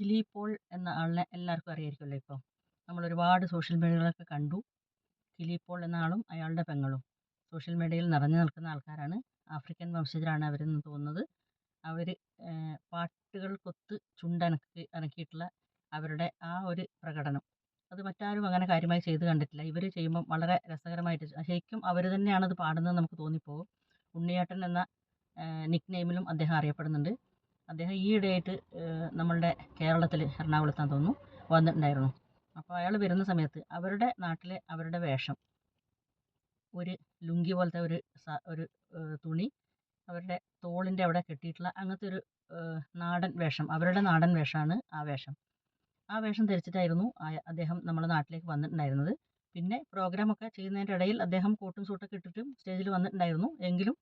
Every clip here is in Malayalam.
കിലി പോൾ എന്ന ആളിനെ എല്ലാവർക്കും അറിയായിരിക്കുമല്ലോ ഇപ്പോൾ നമ്മൾ ഒരുപാട് സോഷ്യൽ മീഡിയകളൊക്കെ കണ്ടു. കിലി പോൾ എന്ന ആളും അയാളുടെ പെങ്ങളും. സോഷ്യൽ മീഡിയയിൽ നിറഞ്ഞു നിൽക്കുന്ന ആൾക്കാരാണ്. ആഫ്രിക്കൻ വംശജരാണ് അവരെന്ന് തോന്നുന്നത്. അവർ പാട്ടുകൾക്കൊത്ത് ചുണ്ടനക്കി അനക്കിയിട്ടുള്ള അവരുടെ ആ ഒരു പ്രകടനം. അത് മറ്റാരും അങ്ങനെ കാര്യമായി ചെയ്ത് കണ്ടിട്ടില്ല. ഇവർ ചെയ്യുമ്പം വളരെ രസകരമായിട്ട് ശരിക്കും അവർ തന്നെയാണ് അത് പാടുന്നത് നമുക്ക് തോന്നിപ്പോകും. ഉണ്ണിയേട്ടൻ എന്ന നിക് നെയിമിലും അദ്ദേഹം അറിയപ്പെടുന്നുണ്ട്. അദ്ദേഹം ഈയിടെയായിട്ട് നമ്മളുടെ കേരളത്തിൽ എറണാകുളത്താൻ തോന്നുന്നു വന്നിട്ടുണ്ടായിരുന്നു. അപ്പോൾ അയാൾ വരുന്ന സമയത്ത് അവരുടെ നാട്ടിലെ അവരുടെ വേഷം ഒരു ലുങ്കി പോലത്തെ ഒരു ഒരു തുണി അവരുടെ തോളിന്റെ അവിടെ കെട്ടിയിട്ടുള്ള അങ്ങനത്തെ ഒരു നാടൻ വേഷം അവരുടെ നാടൻ വേഷമാണ് ആ വേഷം. ആ വേഷം ധരിച്ചിട്ടായിരുന്നു അദ്ദേഹം നമ്മുടെ നാട്ടിലേക്ക് വന്നിട്ടുണ്ടായിരുന്നത്. പിന്നെ പ്രോഗ്രാമൊക്കെ ചെയ്യുന്നതിന്റെ ഇടയിൽ അദ്ദേഹം കോട്ടും സൂട്ടൊക്കെ ഇട്ടിട്ടും സ്റ്റേജിൽ വന്നിട്ടുണ്ടായിരുന്നു. എങ്കിലും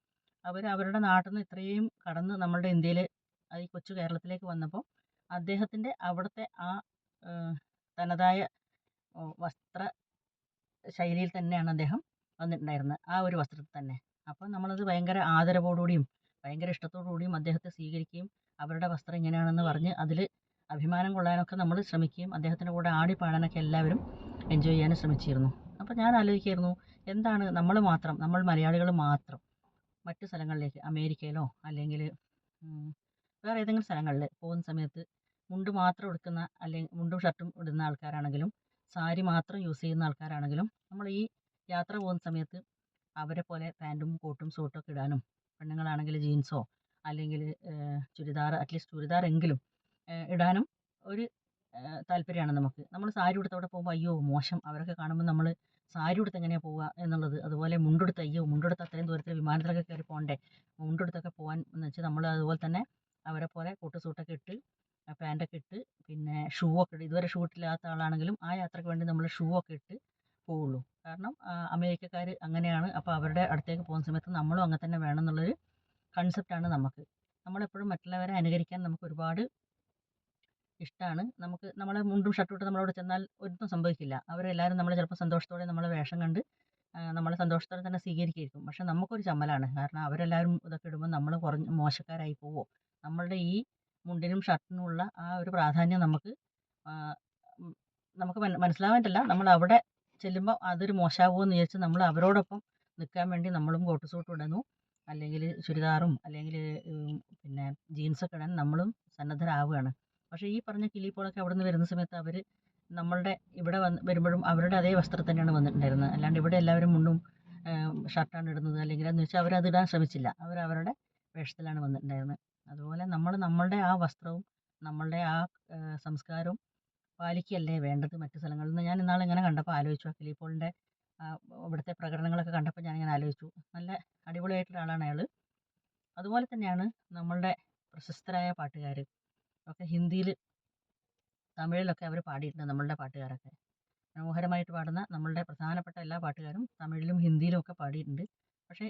അവർ അവരുടെ നാട്ടിൽ നിന്ന് ഇത്രയും കടന്ന് നമ്മുടെ ഇന്ത്യയിൽ ഈ കൊച്ചു കേരളത്തിലേക്ക് വന്നപ്പോൾ അദ്ദേഹത്തിന്റെ അവിടുത്തെ ആ തനതായ വസ്ത്ര ശൈലിയിൽ തന്നെയാണ് അദ്ദേഹം വന്നിട്ടുണ്ടായിരുന്നത്. ആ ഒരു വസ്ത്രത്തിൽ തന്നെ. അപ്പോൾ നമ്മളത് ഭയങ്കര ആദരവോടുകൂടിയും ഭയങ്കര ഇഷ്ടത്തോടുകൂടിയും അദ്ദേഹത്തെ സ്വീകരിക്കുകയും അവരുടെ വസ്ത്രം ഇങ്ങനെയാണെന്ന് പറഞ്ഞ് അതിൽ അഭിമാനം കൊള്ളാനൊക്കെ നമ്മൾ ശ്രമിക്കുകയും അദ്ദേഹത്തിന്റെ കൂടെ ആടി പാടാനൊക്കെ എല്ലാവരും എൻജോയ് ചെയ്യാനും ശ്രമിച്ചിരുന്നു. അപ്പോൾ ഞാൻ ആലോചിക്കായിരുന്നു എന്താണ് നമ്മൾ മാത്രം നമ്മൾ മലയാളികൾ മാത്രം മറ്റു സ്ഥലങ്ങളിലേക്ക് അമേരിക്കയിലോ അല്ലെങ്കിൽ വേറെ ഏതെങ്കിലും സ്ഥലങ്ങളിൽ പോകുന്ന സമയത്ത് മുണ്ട് മാത്രം ഉടുക്കുന്ന അല്ലെങ്കിൽ മുണ്ടും ഷർട്ടും ഇടുന്ന ആൾക്കാരാണെങ്കിലും സാരി മാത്രം യൂസ് ചെയ്യുന്ന ആൾക്കാരാണെങ്കിലും നമ്മൾ ഈ യാത്ര പോകുന്ന സമയത്ത് അവരെ പോലെ പാന്റും കോട്ടും സൂട്ടും ഒക്കെ ഇടാനും പെണ്ണുങ്ങളാണെങ്കിൽ ജീൻസോ അല്ലെങ്കിൽ ചുരിദാർ അറ്റ്ലീസ്റ്റ് ചുരിദാർ എങ്കിലും ഇടാനും ഒരു താല്പര്യമാണ് നമുക്ക്. നമ്മൾ സാരി ഉടുത്ത് അവിടെ പോകുമ്പോൾ അയ്യോ മോശം. അവരൊക്കെ കാണുമ്പോൾ നമ്മൾ സാരി ഉടുത്ത് എങ്ങനെയാണ് പോവുക എന്നുള്ളത് അതുപോലെ മുണ്ടെടുത്ത് അയ്യോ മുണ്ടെടുത്ത് അത്രയും ദൂരത്തിൽ വിമാനത്തിലൊക്കെ കയറി പോകണ്ടേ? മുണ്ടെടുത്തൊക്കെ പോകാൻ എന്ന് വെച്ചാൽ നമ്മൾ അതുപോലെ തന്നെ അവരെ പോലെ കോട്ട് സൂട്ടൊക്കെ ഇട്ട് പാന്റൊക്കെ ഇട്ട് പിന്നെ ഷൂ ഒക്കെ ഇട്ട് ഇതുവരെ ഷൂ ഇട്ടില്ലാത്ത ആളാണെങ്കിലും ആ യാത്രയ്ക്ക് വേണ്ടി നമ്മൾ ഷൂ ഒക്കെ ഇട്ട് പോവുള്ളൂ. കാരണം അമേരിക്കക്കാർ അങ്ങനെയാണ്. അപ്പോൾ അവരുടെ അടുത്തേക്ക് പോകുന്ന സമയത്ത് നമ്മളും അങ്ങനെ തന്നെ വേണം എന്നുള്ളൊരു കൺസെപ്റ്റാണ് നമുക്ക് നമ്മളെപ്പോഴും മറ്റുള്ളവരെ അനുകരിക്കാൻ നമുക്ക് ഒരുപാട് ഇഷ്ടമാണ് നമുക്ക് നമ്മളെ മുണ്ടും ഷർട്ടും നമ്മളോട് ചെന്നാൽ ഒന്നും സംഭവിക്കില്ല. അവരെല്ലാവരും നമ്മളെ ചിലപ്പോൾ സന്തോഷത്തോടെ നമ്മളെ വേഷം കണ്ട് നമ്മളെ സന്തോഷത്തോടെ തന്നെ സ്വീകരിക്കുമായിരിക്കും. പക്ഷെ നമുക്കൊരു ചമ്മലാണ്. കാരണം അവരെല്ലാവരും ഇതൊക്കെ ഇടുമ്പോൾ നമ്മൾ കുറഞ്ഞ് മോശക്കാരായി പോവോ? നമ്മളുടെ ഈ മുണ്ടിനും ഷർട്ടിനുമുള്ള ആ ഒരു പ്രാധാന്യം നമുക്ക് നമുക്ക് മനസ്സിലാവേണ്ടല്ല നമ്മൾ അവിടെ ചെല്ലുമ്പോൾ അതൊരു മോശമാകുമോ എന്ന് വിചാരിച്ച് നമ്മൾ അവരോടൊപ്പം നിൽക്കാൻ വേണ്ടി നമ്മളും കോട്ട് സൂട്ട് ഇടുന്നു അല്ലെങ്കിൽ ചുരിദാറും അല്ലെങ്കിൽ പിന്നെ ജീൻസൊക്കെ ഇടാൻ നമ്മളും സന്നദ്ധരാവുകയാണ്. പക്ഷേ ഈ പറഞ്ഞ കിളിപ്പോളൊക്കെ അവിടെ നിന്ന് വരുന്ന സമയത്ത് അവർ നമ്മളുടെ ഇവിടെ വന്ന് വരുമ്പോഴും അവരുടെ അതേ വസ്ത്രം തന്നെയാണ് വന്നിട്ടുണ്ടായിരുന്നത്. അല്ലാണ്ട് ഇവിടെ എല്ലാവരും മുണ്ടും ഷർട്ടാണ് ഇടുന്നത്. അല്ലെങ്കിൽ എന്ന് വെച്ചാൽ അവരത് ഇടാൻ ശ്രമിച്ചില്ല. അവർ അവരുടെ വേഷത്തിലാണ് വന്നിട്ടുണ്ടായിരുന്നത്. അതുപോലെ നമ്മൾ നമ്മളുടെ ആ വസ്ത്രവും നമ്മളുടെ ആ സംസ്കാരവും പാലിക്കുകയല്ലേ വേണ്ടത് മറ്റു സ്ഥലങ്ങളിൽ നിന്ന്? ഞാൻ ഇന്നാൾ ഇങ്ങനെ കണ്ടപ്പോൾ ആലോചിച്ചു. ആ പോളിന്റെ ഇവിടുത്തെ പ്രകടനങ്ങളൊക്കെ കണ്ടപ്പോൾ ഇങ്ങനെ ആലോചിച്ചു. നല്ല അടിപൊളിയായിട്ടുള്ള ആളാണ് അയാൾ അതുപോലെ തന്നെയാണ് നമ്മളുടെ പ്രശസ്തരായ പാട്ടുകാർ ഒക്കെ ഹിന്ദിയിൽ തമിഴിലൊക്കെ അവർ പാടിയിട്ടുണ്ട് നമ്മളുടെ പാട്ടുകാരൊക്കെ. മനോഹരമായിട്ട് പാടുന്ന നമ്മളുടെ പ്രധാനപ്പെട്ട എല്ലാ പാട്ടുകാരും തമിഴിലും ഹിന്ദിയിലും ഒക്കെ പാടിയിട്ടുണ്ട്. പക്ഷേ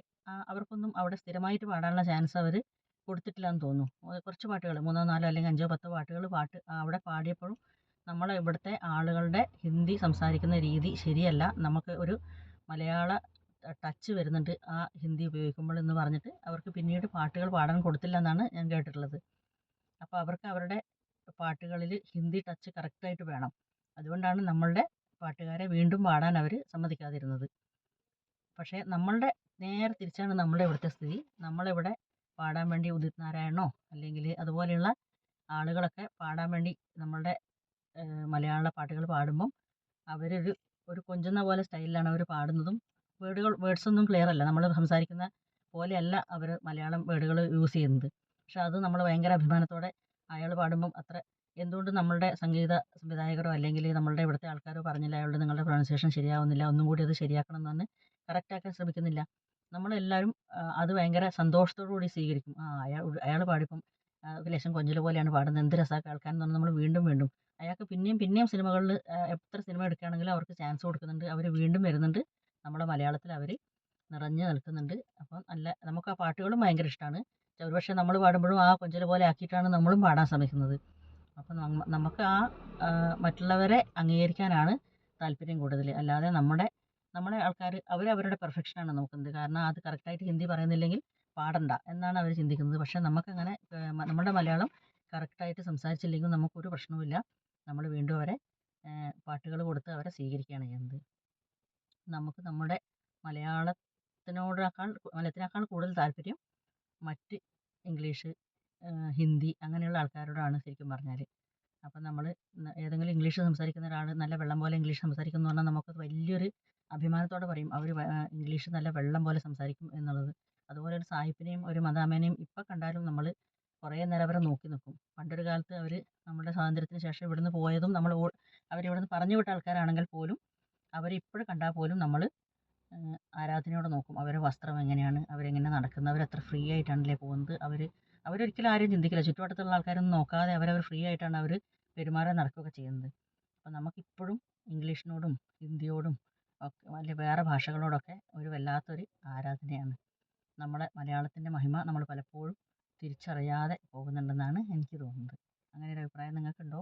അവർക്കൊന്നും അവിടെ സ്ഥിരമായിട്ട് പാടാനുള്ള ചാൻസ് അവർ കൊടുത്തിട്ടില്ല എന്ന് തോന്നുന്നു കുറച്ച് പാട്ടുകൾ. മൂന്നോ നാലോ അല്ലെങ്കിൽ അഞ്ചോ പത്തോ പാട്ടുകൾ പാട്ട് അവിടെ പാടിയപ്പോഴും നമ്മളെ ഇവിടുത്തെ ആളുകളുടെ ഹിന്ദി സംസാരിക്കുന്ന രീതി ശരിയല്ല. നമുക്ക് ഒരു മലയാള ടച്ച് വരുന്നുണ്ട് ആ ഹിന്ദി ഉപയോഗിക്കുമ്പോൾ എന്ന് പറഞ്ഞിട്ട് അവർക്ക് പിന്നീട് പാട്ടുകൾ പാടാൻ കൊടുത്തില്ല എന്നാണ് ഞാൻ കേട്ടിട്ടുള്ളത്. അപ്പോൾ അവർക്ക് അവരുടെ പാട്ടുകളിൽ ഹിന്ദി ടച്ച് കറക്റ്റായിട്ട് വേണം. അതുകൊണ്ടാണ് നമ്മളുടെ പാട്ടുകാരെ വീണ്ടും പാടാൻ അവർ സമ്മതിക്കാതിരുന്നത്. പക്ഷേ നമ്മളുടെ നേരെ തിരിച്ചാണ് നമ്മളുടെ ഇവിടുത്തെ സ്ഥിതി. നമ്മളിവിടെ പാടാൻ വേണ്ടി ഉദിത് നാരായണനോ അല്ലെങ്കിൽ അതുപോലെയുള്ള ആളുകളൊക്കെ പാടാൻ വേണ്ടി നമ്മളുടെ മലയാള പാട്ടുകൾ പാടുമ്പം അവരൊരു ഒരു കൊഞ്ചുന്ന പോലെ സ്റ്റൈലിലാണ് അവർ പാടുന്നതും വേർഡുകൾ വേർഡ്സ് ഒന്നും ക്ലിയർ അല്ല നമ്മൾ സംസാരിക്കുന്ന പോലെയല്ല അവർ മലയാളം വേർഡുകൾ യൂസ് ചെയ്യുന്നത്. പക്ഷെ അത് നമ്മൾ ഭയങ്കര അഭിമാനത്തോടെ അയാൾ പാടുമ്പം അത്ര എന്തുകൊണ്ട് നമ്മളുടെ സംഗീത സംവിധായകരോ അല്ലെങ്കിൽ നമ്മളുടെ ഇവിടുത്തെ ആൾക്കാരോ പറഞ്ഞില്ല അയാളുടെ നിങ്ങളുടെ പ്രൊണൗൺസിയേഷൻ ശരിയാവുന്നില്ല ഒന്നും കൂടി അത് ശരിയാക്കണം എന്ന് പറഞ്ഞ് കറക്റ്റാക്കാൻ ശ്രമിക്കുന്നില്ല. നമ്മളെല്ലാവരും അത് ഭയങ്കര സന്തോഷത്തോടു കൂടി സ്വീകരിക്കും. ആ അയാൾ അയാൾ പാടിപ്പം ലേശം കൊഞ്ചൽ പോലെയാണ് പാടുന്നത്. എന്ത് രസമാണ് കേൾക്കാൻ എന്ന് പറഞ്ഞാൽ നമ്മൾ വീണ്ടും വീണ്ടും. അയാൾക്ക് പിന്നെയും പിന്നെയും സിനിമകളിൽ എത്ര സിനിമ എടുക്കുകയാണെങ്കിലും അവർക്ക് ചാൻസ് കൊടുക്കുന്നുണ്ട്. അവർ വീണ്ടും വരുന്നുണ്ട്. നമ്മുടെ മലയാളത്തിൽ അവർ നിറഞ്ഞു നിൽക്കുന്നുണ്ട്. അപ്പം നല്ല നമുക്ക് ആ പാട്ടുകളും ഭയങ്കര ഇഷ്ടമാണ്. ഒരുപക്ഷെ നമ്മൾ പാടുമ്പോഴും ആ കൊഞ്ചൽ പോലെ ആക്കിയിട്ടാണ് നമ്മളും പാടാൻ ശ്രമിക്കുന്നത്. അപ്പം നമുക്ക് ആ മറ്റുള്ളവരെ അംഗീകരിക്കാനാണ് താല്പര്യം കൂടുതൽ. അല്ലാതെ നമ്മുടെ നമ്മുടെ ആൾക്കാർ അവർ അവരുടെ പെർഫെക്ഷനാണ് നോക്കുന്നത്. കാരണം അത് കറക്റ്റായിട്ട് ഹിന്ദി പറയുന്നില്ലെങ്കിൽ പാടണ്ട എന്നാണ് അവർ ചിന്തിക്കുന്നത്. പക്ഷേ നമുക്കങ്ങനെ നമ്മുടെ മലയാളം കറക്റ്റായിട്ട് സംസാരിച്ചില്ലെങ്കിൽ നമുക്കൊരു പ്രശ്നവുമില്ല. നമ്മൾ വീണ്ടും അവരെ പാട്ടുകൾ കൊടുത്ത് അവരെ സ്വീകരിക്കുകയാണ് ചെയ്യുന്നത്. നമുക്ക് നമ്മുടെ മലയാളത്തിനോടേക്കാൾ മലയാളത്തിനേക്കാൾ കൂടുതൽ താല്പര്യം മറ്റ് ഇംഗ്ലീഷ് ഹിന്ദി അങ്ങനെയുള്ള ആൾക്കാരോടാണ് ശരിക്കും പറഞ്ഞാൽ അപ്പം നമ്മൾ ഏതെങ്കിലും ഇംഗ്ലീഷ് സംസാരിക്കുന്ന ഒരാൾ നല്ല വെള്ളം പോലെ ഇംഗ്ലീഷ് സംസാരിക്കുന്നു പറഞ്ഞാൽ നമുക്കത് വലിയൊരു അഭിമാനത്തോടെ പറയും അവർ ഇംഗ്ലീഷ് നല്ല വെള്ളം പോലെ സംസാരിക്കും എന്നുള്ളത്. അതുപോലെ ഒരു സായിപ്പിനെയും ഒരു മദാമേനെയും ഇപ്പം കണ്ടാലും നമ്മൾ കുറേ നേരം അവരെ നോക്കി നിൽക്കും പണ്ടൊരു കാലത്ത് അവർ നമ്മുടെ സ്വാതന്ത്ര്യത്തിന് ശേഷം ഇവിടുന്ന് പോയതും നമ്മൾ അവരിവിടുന്ന് പറഞ്ഞു വിട്ട ആൾക്കാരാണെങ്കിൽ പോലും അവരിപ്പോഴും കണ്ടാൽ പോലും നമ്മൾ ആരാധനയോടെ നോക്കും. അവരുടെ വസ്ത്രം എങ്ങനെയാണ്? അവരെങ്ങനെ നടക്കുന്നത്? അവരെത്ര ഫ്രീ ആയിട്ടാണല്ലേ പോകുന്നത്? അവർ അവരൊരിക്കലും ആരും ചിന്തിക്കില്ല. ചുറ്റുവട്ടത്തുള്ള ആൾക്കാരൊന്നും നോക്കാതെ അവരവർ ഫ്രീ ആയിട്ടാണ് അവർ പെരുമാറാൻ നടക്കുകയൊക്കെ ചെയ്യുന്നത്. അപ്പം നമുക്കിപ്പോഴും ഇംഗ്ലീഷിനോടും ഹിന്ദിയോടും ഒക്കെ വേറെ ഭാഷകളോടൊക്കെ ഒരു വല്ലാത്തൊരു ആരാധനയാണ്. നമ്മുടെ മലയാളത്തിന്റെ മഹിമ നമ്മൾ പലപ്പോഴും തിരിച്ചറിയാതെ പോകുന്നുണ്ടെന്നാണ് എനിക്ക് തോന്നുന്നത്. അങ്ങനെ ഒരു അഭിപ്രായം നിങ്ങൾക്കുണ്ടോ?